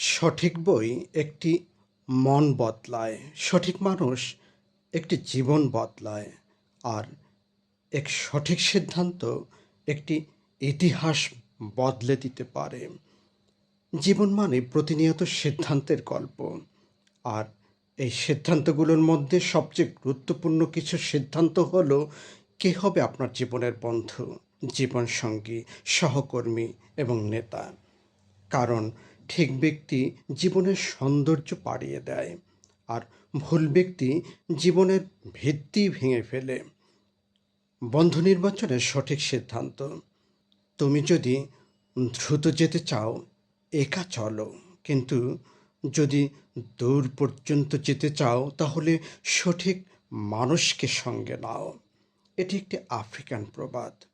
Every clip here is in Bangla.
সঠিক বই একটি মন বদলায়, সঠিক মানুষ একটি জীবন বদলায়, আর এক সঠিক সিদ্ধান্ত একটি ইতিহাস বদলে দিতে পারে। জীবন মানে প্রতিনিয়ত সিদ্ধান্তের গল্প, আর এই সিদ্ধান্তগুলোর মধ্যে সবচেয়ে গুরুত্বপূর্ণ কিছু সিদ্ধান্ত হলো, কে হবে আপনার জীবনের বন্ধু, জীবনসঙ্গী, সহকর্মী এবং নেতা। কারণ ঠিক ব্যক্তি জীবনের সৌন্দর্য পাড়িয়ে দেয় আর ভুল ব্যক্তি জীবনের ভিত্তি ভেঙে ফেলে। বন্ধু নির্বাচনের সঠিক সিদ্ধান্ত। তুমি যদি দ্রুত যেতে চাও, একা চলো। কিন্তু যদি দূর পর্যন্ত যেতে চাও, তাহলে সঠিক মানুষকে সঙ্গে নাও। এটি একটি আফ্রিকান প্রবাদ।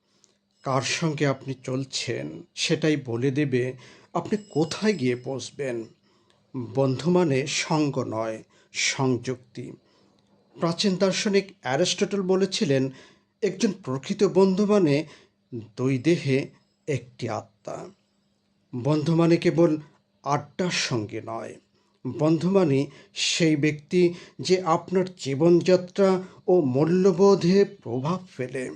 কার সঙ্গে আপনি চলছেন সেটাই বলে দেবে, আপনি কোথায় গিয়ে পৌঁছবেন? বন্ধু মানে সঙ্গ নয়, সংযুক্তি। প্রাচীন দার্শনিক অ্যারিস্টটল বলেছিলেন, একজন প্রকৃত বন্ধু মানে দুই দেহে একটি আত্মা। বন্ধু মানে কেবল আড্ডার সঙ্গে নয়, বন্ধু মানে সেই ব্যক্তি যে আপনার জীবনযাত্রা ও মূল্যবোধে প্রভাব ফেলে।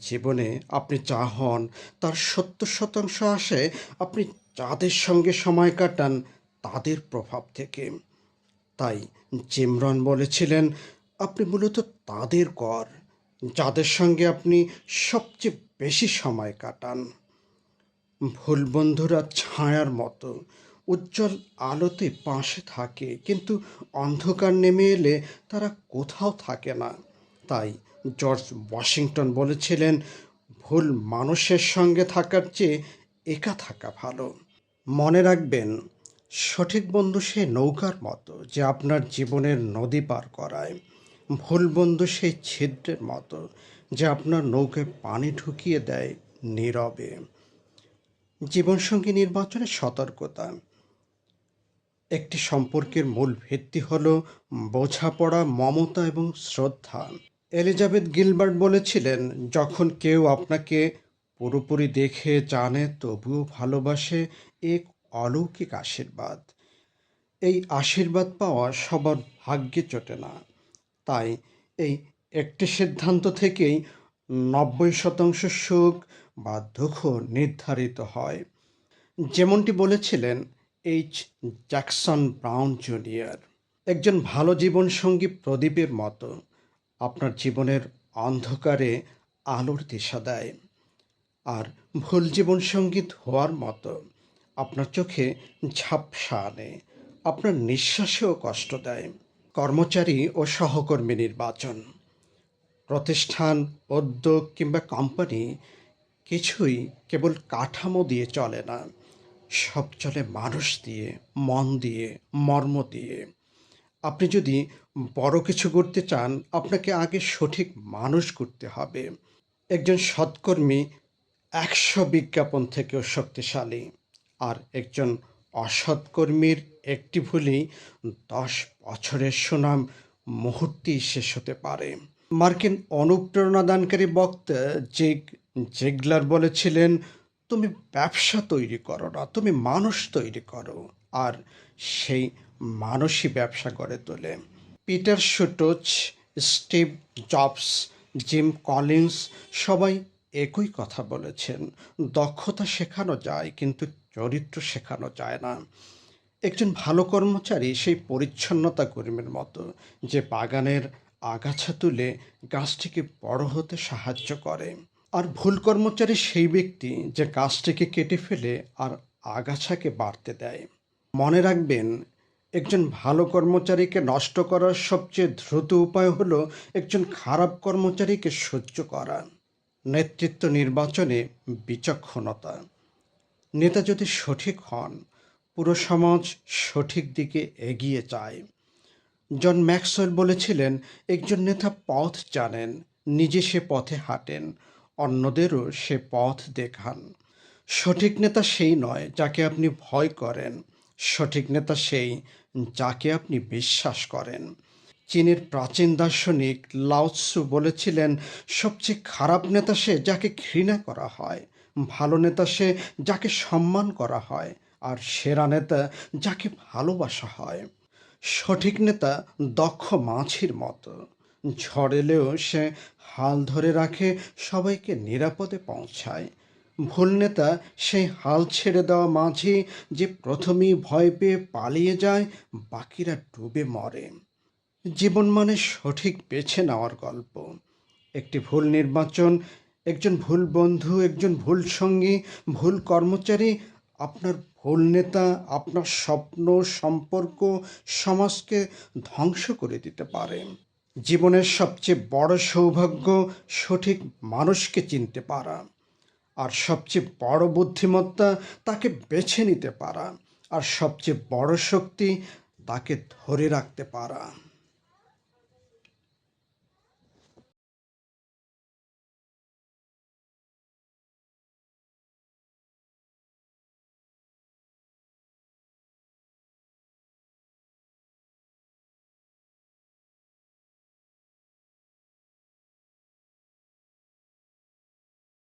জীবনে আপনি যা হন, তার সত্তর শতাংশ আসে আপনি যাদের সঙ্গে সময় কাটান, তাদের প্রভাব থেকে। তাই জিমরন বলেছিলেন, আপনি মূলত তাদের কর, যাদের সঙ্গে আপনি সবচেয়ে বেশি সময় কাটান। ভুল বন্ধুরা ছায়ার মতো উজ্জ্বল আলোতে পাশে থাকে, কিন্তু অন্ধকার নেমে এলে তারা কোথাও থাকে না। তাই জর্জ ওয়াশিংটন বলেছিলেন, ভুল মানুষের সঙ্গে থাকার চেয়ে একা থাকা ভালো। মনে রাখবেন, সঠিক বন্ধু সে নৌকার মতো যে আপনার জীবনের নদী পার করায়। ভুল বন্ধু সেই ছিদ্রের মতো যে আপনার নৌকায় পানি ঢুকিয়ে দেয় নীরবে। জীবনসঙ্গী নির্বাচনে সতর্কতা। একটি সম্পর্কের মূল ভিত্তি হল বোঝাপড়া, মমতা এবং শ্রদ্ধা। এলিজাবেথ গিলবার্ট বলেছিলেন, যখন কেউ আপনাকে পুরোপুরি দেখে, জানে, তবুও ভালোবাসে, এক অলৌকিক আশীর্বাদ। এই আশীর্বাদ পাওয়া সবার ভাগ্যে চটে না। তাই এই একটি সিদ্ধান্ত থেকেই নব্বই শতাংশ সুখ বা দুঃখ নির্ধারিত হয়। যেমনটি বলেছিলেন এইচ. Jackson brown junior. একজন ভালো জীবনসঙ্গী প্রদীপের মতো। আপনার জীবনের অন্ধকারে আলোর দিশা দেয়। আর ভুল জীবন সংগীত হওয়ার মতো আপনার চোখে ঝাপসা আনে, আপনার নিঃশ্বাসেও কষ্ট দেয়। কর্মচারী ও সহকর্মী নির্বাচন, প্রতিষ্ঠান, উদ্যোগ কিংবা কোম্পানি কিছুই কেবল কাঠামো দিয়ে চলে না, সব চলে মানুষ দিয়ে, মন দিয়ে, মর্ম দিয়ে। আপনি যদি বড় কিছু করতে চান, আপনাকে আগে সঠিক মানুষ করতে হবে। একজন সৎকর্মী একশো বিজ্ঞাপন থেকেও শক্তিশালী, আর একজন অসৎকর্মীর একটি ভুলই দশ বছরের সুনাম মুহূর্তেই শেষ হতে পারে। মার্কিন অনুপ্রেরণাদানকারী বক্তা জেগ, জেগলার বলেছিলেন, তুমি ব্যবসা তৈরি করো না, তুমি মানুষ তৈরি করো। আর সেই মানুষই ব্যবসা গড়ে তোলে। পিটার শুটোচ স্টিভ জবস, জিম কলিন্স সবাই একই কথা বলেছেন, দক্ষতা শেখানো যায় কিন্তু চরিত্র শেখানো যায় না। একজন ভালো কর্মচারী সেই পরিচ্ছন্নতা কর্মীর মতো, যে বাগানের আগাছা তুলে গাছটিকে বড় হতে সাহায্য করে। আর ভুল কর্মচারী সেই ব্যক্তি যে গাছটিকে কেটে ফেলে আর আগাছাকে বাড়তে দেয়। মনে রাখবেন একজন ভালো কর্মচারীকে নষ্ট করার সবচেয়ে দ্রুত উপায় হলো একজন খারাপ কর্মচারীকে সহ্য করা। নেতৃত্ব নির্বাচনে বিচক্ষণতা। নেতা যদি সঠিক হন, পুরো সমাজ সঠিক দিকে এগিয়ে যায়। জন ম্যাক্সওয়েল বলেছিলেন, একজন নেতা পথ জানেন, নিজে সে পথে হাঁটেন, অন্যদেরও সে পথ দেখান। সঠিক নেতা সেই নয় যাকে আপনি ভয় করেন, সঠিক নেতা সেই যাকে আপনি বিশ্বাস করেন। চীনের প্রাচীন দার্শনিক লাওৎসু বলেছিলেন, সবচেয়ে খারাপ নেতা সে যাকে ঘৃণা করা হয়, ভালো নেতা সে যাকে সম্মান করা হয়, আর সেরা নেতা যাকে ভালোবাসা হয়। সঠিক নেতা দক্ষ মাছির মতো। ঝড় এলেও সে হাল ধরে রাখে, সবাইকে নিরাপদে পৌঁছায়। ভুল নেতা সেই হাল ছেড়ে দেওয়া মাঝি যে প্রথমেই ভয় পেয়ে পালিয়ে যায়, বাকিরা ডুবে মরে। জীবন মানে সঠিক বেছে নেওয়ার গল্প। একটি ভুল নির্বাচন, একজন ভুল বন্ধু, একজন ভুল সঙ্গী, ভুল কর্মচারী, আপনার ভুল নেতা, আপনার স্বপ্ন, সম্পর্ক, সমাজকে ধ্বংস করে দিতে পারে। জীবনের সবচেয়ে বড় সৌভাগ্য সঠিক মানুষকে চিনতে পারা। আর সবচেয়ে বড় বুদ্ধিমত্তা তাকে বেছে নিতে পারা। আর সবচেয়ে বড় শক্তি তাকে ধরে রাখতে পারা।